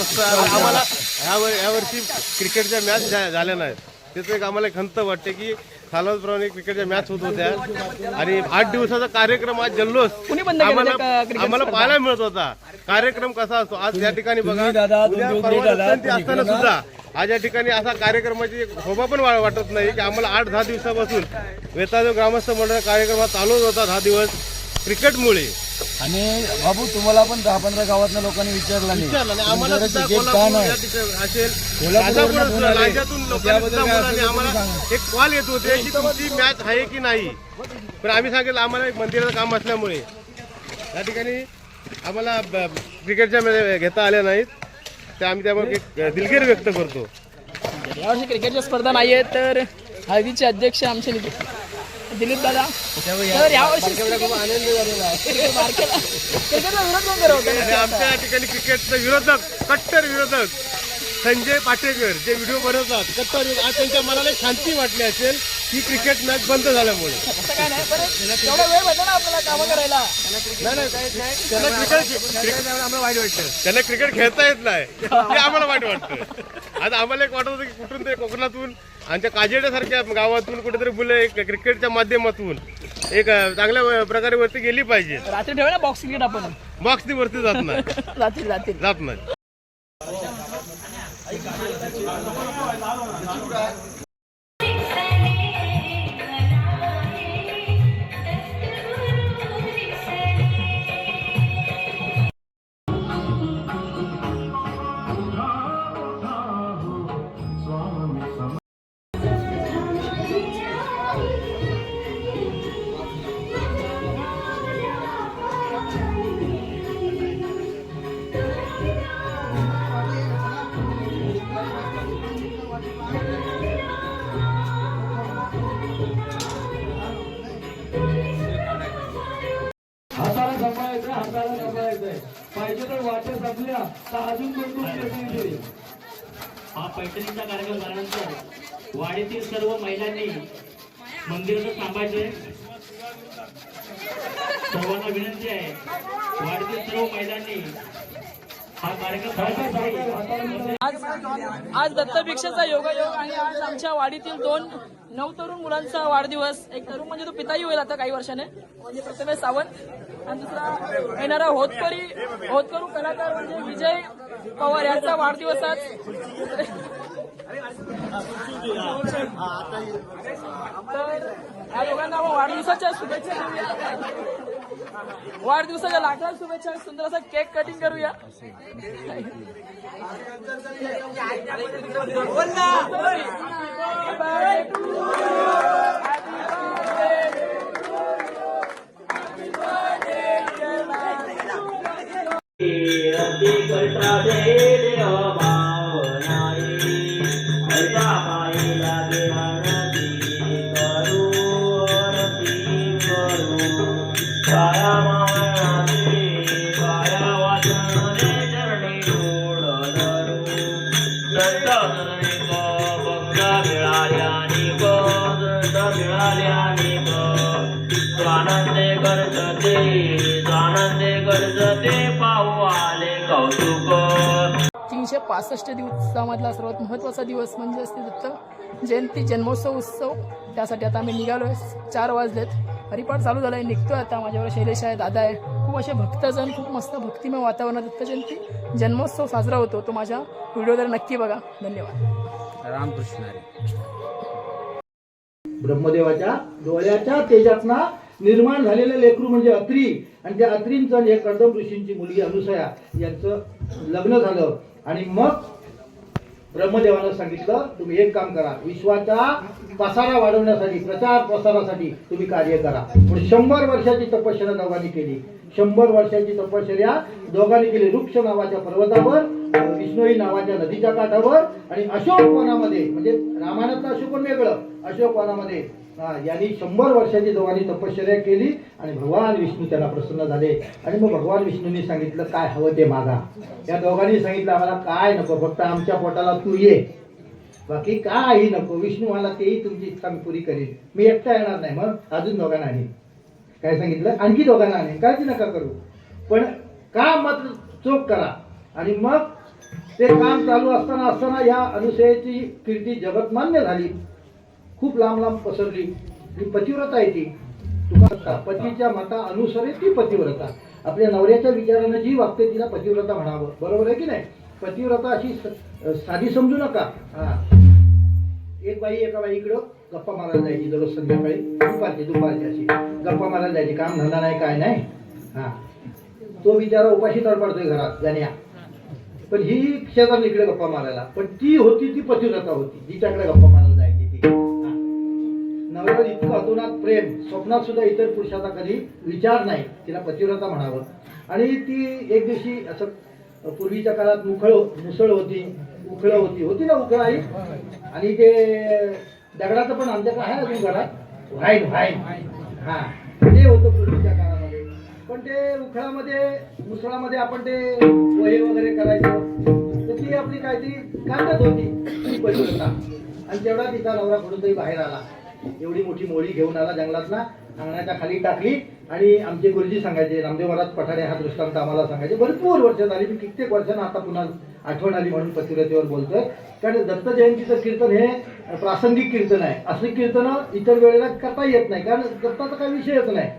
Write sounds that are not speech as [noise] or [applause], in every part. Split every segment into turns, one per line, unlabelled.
आम्हाला ह्या वर- यावर्षी क्रिकेटच्या मॅच झाल्या नाहीत. त्याचं एक आम्हाला खंत वाटते की सालावतप्रमाणे क्रिकेटच्या मॅच होत होत्या. आणि आठ दिवसाचा कार्यक्रम आज जल्लोष
कुणी बंद केलं
आम्हाला आम्हाला? पाहायला मिळत होता. कार्यक्रम कसा असतो? आज या ठिकाणी बघा असताना सुद्धा आज या ठिकाणी असा कार्यक्रमाची शोभा पण वाटत नाही की आम्हाला आठ दहा दिवसापासून वेतादेव ग्रामस्थ मंडळ कार्यक्रम हा चालूच होता दहा दिवस. क्रिकेटमुळे.
आणि बाबू तुम्हाला पण दहा पंधरा गावातल्या लोकांनी विचारलं नाही.
विचारलं आणि आम्हाला
तुमच्याकडे
सुद्धा
क्रिकेट का
कोल्हापूर
नाही
या ठिकाणी असेल.
कोल्हापूरवरून
राजापूर
फोन
असेल,
आले.
राज्यातून लोकांनी
त्याबद्दल
सुद्धा
काय
बोलले
असेल
आणि
तर
आम्हाला
तुम्ही
एक कॉल येत होते की तुमची मॅच आहे की नाही? पण आम्ही सांगितलं आम्हाला एक मंदिराचं काम असल्यामुळे. या ठिकाणी आम्हाला ब- क्रिकेटच्या मध्ये घेता आल्या नाहीत. ते आम्ही त्यामुळे एक दिलगिरी व्यक्त करतो.
यावर्षी क्रिकेटच्या स्पर्धा नाही आहेत तर हळदीचे अध्यक्ष आमचे दिलीप दादा. तर यावर्षी विरोध करत
आणि आमच्या ठिकाणी क्रिकेटचे विरोधक कट्टर विरोधक संजय पाटेकर जे व्हिडिओ बनवतात कट्टर विरोधक. आज त्यांच्या मनाला एक शांती वाटली असेल. ही क्रिकेट मॅच बंद झाल्यामुळे. त्यांना क्रिकेट खेळता येत नाही. हे आम्हाला वाईट वाटतं आता आम्हाला एक वाटत होतं की कुठून तरी कोकणातून आमच्या काजेड्यासारख्या गावातून कुठेतरी मुलं एक क्रिकेटच्या माध्यमातून एक चांगल्या प्रकारे वरती गेली पाहिजे.
रात्री बॉक्स क्रिकेट आपण?
बॉक्सनी वरती जात नाही. [laughs] जात नाही.
सांभाळायचं हाताला आहे पाहिजे तर वाटे असल्या तर अजून दोन दोन येतील.
हा पैठणीचा कार्यक्रम झाल्यानंतर वाडीतील सर्व महिलांनी मंदिराचं थांबायचंय सर्वांना विनंती आहे वाडीतील सर्व महिलांनी
आज आज दत्तभिक्षेचा योगायोग आणि आज आमच्या वाडीतील दोन नऊ तरुण मुलांचा वाढदिवस. एक तरुण म्हणजे तो पिताही होईल आता काही वर्षाने. म्हणजे प्रथमेश सावंत. आणि दुसरा येणारा होतकरी होतकरू कलाकार म्हणजे विजय पवार यांचा वाढदिवस आज तर या आपण वाढदिवसाच्या शुभेच्छा देऊया. वाढदिवसाच्या लाखा शुभेच्छा. सुंदर असा केक कटिंग करूया.
रती गरजते आनंदे गरजते पाहू आले कौतुक.
तीनशे पासष्ट दिवसामधला सर्वात महत्त्वाचा दिवस म्हणजे असते दत्त जयंती जन्मोत्सव उत्सव. त्यासाठी आता आम्ही निघालोय. चार वाजलेत. हरिपाठ चालू झालाय. निघतोय आता माझ्यावर शैलेश आहे दादा आहे. खूप असे भक्तजन खूप मस्त भक्तिमय वातावरणात दत्त जयंती जन्मोत्सव साजरा होतो. तो माझ्या व्हिडिओद्वारे नक्की बघा. धन्यवाद.
रामकृष्ण हरी.
ब्रह्मदेवाच्या डोळ्याच्या तेजातना निर्माण झालेलं लेकरू म्हणजे अत्री. आणि त्या अत्रींचं हे कर्दम ऋषींची मुलगी अनुसया यांचं लग्न झालं. आणि मग ब्रह्मदेवानं सांगितलं तुम्ही एक काम करा. विश्वाचा पसारा वाढवण्यासाठी प्रचार प्रसारासाठी तुम्ही कार्य करा. पण शंभर वर्षाची तपश्चर्या दोघांनी केली. शंभर वर्षाची तपश्चर्या दोघांनी केली. वृक्ष नावाच्या पर्वतावर विष्णोई नावाच्या नदीच्या काठावर आणि अशोक वनामध्ये म्हणजे रामायणातलं अशोक वेगळं अशोक वनामध्ये यांनी शंभर वर्षाची दोघांनी तपश्चर्या केली आणि भगवान विष्णू त्यांना प्रसन्न झाले. आणि मग भगवान विष्णूंनी सांगितलं काय हवं ते मागा. या दोघांनी सांगितलं आम्हाला काय नको फक्त आमच्या पोटाला तू ये. बाकी काही नको. विष्णू मला तेही तुमची इच्छा मी पुरी करीन. मी एकटा येणार नाही मग अजून दोघांना आणेन. काय सांगितलं? आणखी दोघांना आणीन. काळजी नका करू. पण काम मात्र चोख करा. आणि मग ते काम चालू असताना असताना या अनुसयाची कीर्ती जगतमान्य झाली. खूप लांब लांब पसरली. ही पतिव्रता आहे ती. तुका पतीच्या मता अनुसरे ती पतिव्रता. आपल्या नवऱ्याच्या विचारानं जी वागते तिला पतिव्रता म्हणावं. बरोबर आहे की नाही? पतिव्रता अशी साधी समजू नका. हा. एक बाई एका बाईकडं गप्पा मारायला जायची दररोज संध्याकाळी. दुपारची दुपारची अशी. गप्पा मारायला जायची. काम धंदा नाही काय नाही. हा. तो बिचारा उपाशी तडपडतोय घरात जाण्या पण ही शेजारणीकडे गप्पा मारायला. पण ती होती ती पतिव्रता होती. जिच्याकडे गप्पा मारायला. नवऱ्यावर इतकं अतोनात प्रेम स्वप्नात सुद्धा इतर पुरुषाचा कधी विचार नाही तिला पतिव्रता म्हणावं. आणि ती एक दिवशी असं पूर्वीच्या काळात मुखळ मुसळ होती उखळ होती. होती ना उखळ आई? आणि ते दगडाचं पण आमच्याकडे आहे अजून घरात? Wine wine. हा ते होतं पूर्वीच्या काळामध्ये. पण ते उखळामध्ये मुसळामध्ये आपण ते वहे वगैरे करायचो. तर ती आपली काहीतरी कांदत होती ती पतिव्रता. आणि तेवढा तिचा नवरा कुठून तरी बाहेर आला. एवढी मोठी मोळी घेऊन आला जंगलातला अंगणाच्या खाली टाकली आणि आमचे गुरुजी सांगायचे रामदेव महाराज पठारे हा दृष्टांत आम्हाला सांगायचे. भरपूर वर्ष झाली मी कित्येक वर्षांना आता पुन्हा आठवण आली म्हणून पतिव्रतेवर बोलतोय. कारण दत्त जयंतीचं कीर्तन हे प्रासंगिक कीर्तन आहे. असं कीर्तनं इतर वेळेला करता येत नाही कारण दत्ताचा काही विषयच नाही.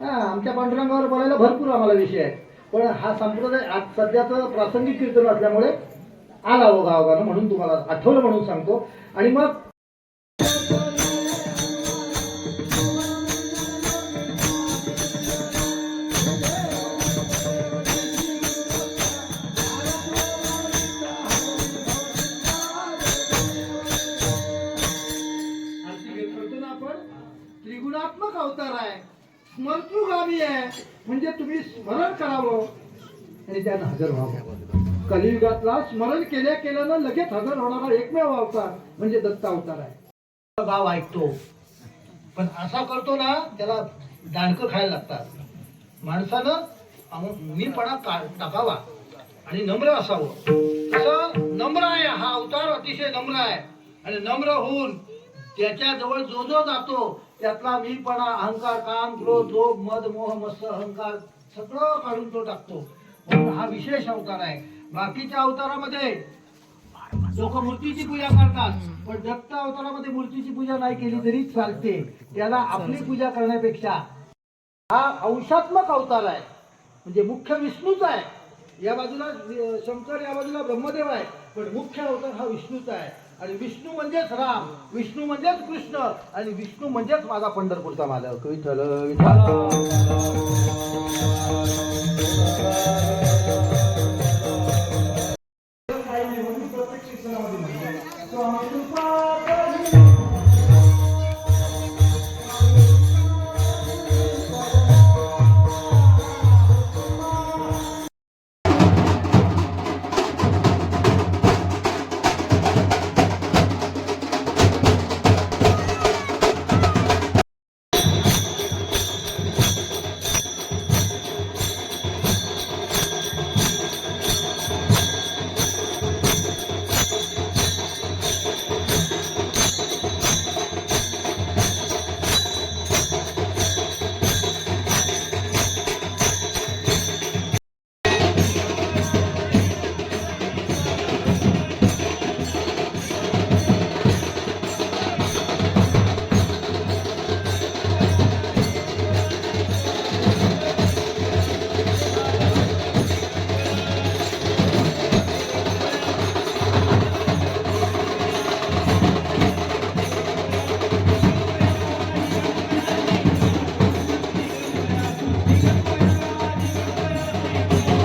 हा आमच्या पांडुरंगावर बोलायला भरपूर आम्हाला विषय आहे. पण हा संप्रदाय आज सध्याचं प्रासंगिक कीर्तन असल्यामुळे आला हो ओघाओघानं म्हणून तुम्हाला आठवलं म्हणून सांगतो. आणि मग अवतार आहे. स्मर्तृगामी आहे. म्हणजे तुम्ही स्मरण करावं. आणि त्यानं हजर व्हावं. कलियुगातला स्मरण केल्या केल्यानं लगेच हजर होणारा एकमेव अवतार म्हणजे दत्त अवतार आहे. गाव ऐकतो. पण असा करतो ना त्याला दाणकं खायला लागतात. माणसानं अम- मीपणा टाकावा आणि नम्र असावं. तसं नम्र आहे. हा अवतार अतिशय नम्र आहे. आणि नम्र होऊन त्याच्याजवळ जो जो जातो त्यातला मीपणा अहंकार काम क्रोध लोभ मद मोह मस्त अहंकार सगळं काढून तो टाकतो. म्हणून हा विशेष अवतार आहे. बाकीच्या अवतारामध्ये लोक मूर्तीची पूजा करतात पण दत्त अवतारामध्ये मूर्तीची पूजा नाही केली तरी चालते. त्याला आपली पूजा करण्यापेक्षा हा अंशात्मक अवतार आहे. म्हणजे मुख्य विष्णूच आहे. या बाजूला शंकर या बाजूला ब्रह्मदेव आहे पण मुख्य अवतार हा विष्णूचा आहे. आणि विष्णू म्हणजेच राम विष्णू म्हणजेच कृष्ण आणि विष्णू म्हणजेच माझा पंढरपूरचा मालक. विठ्ठल विठ्ठल.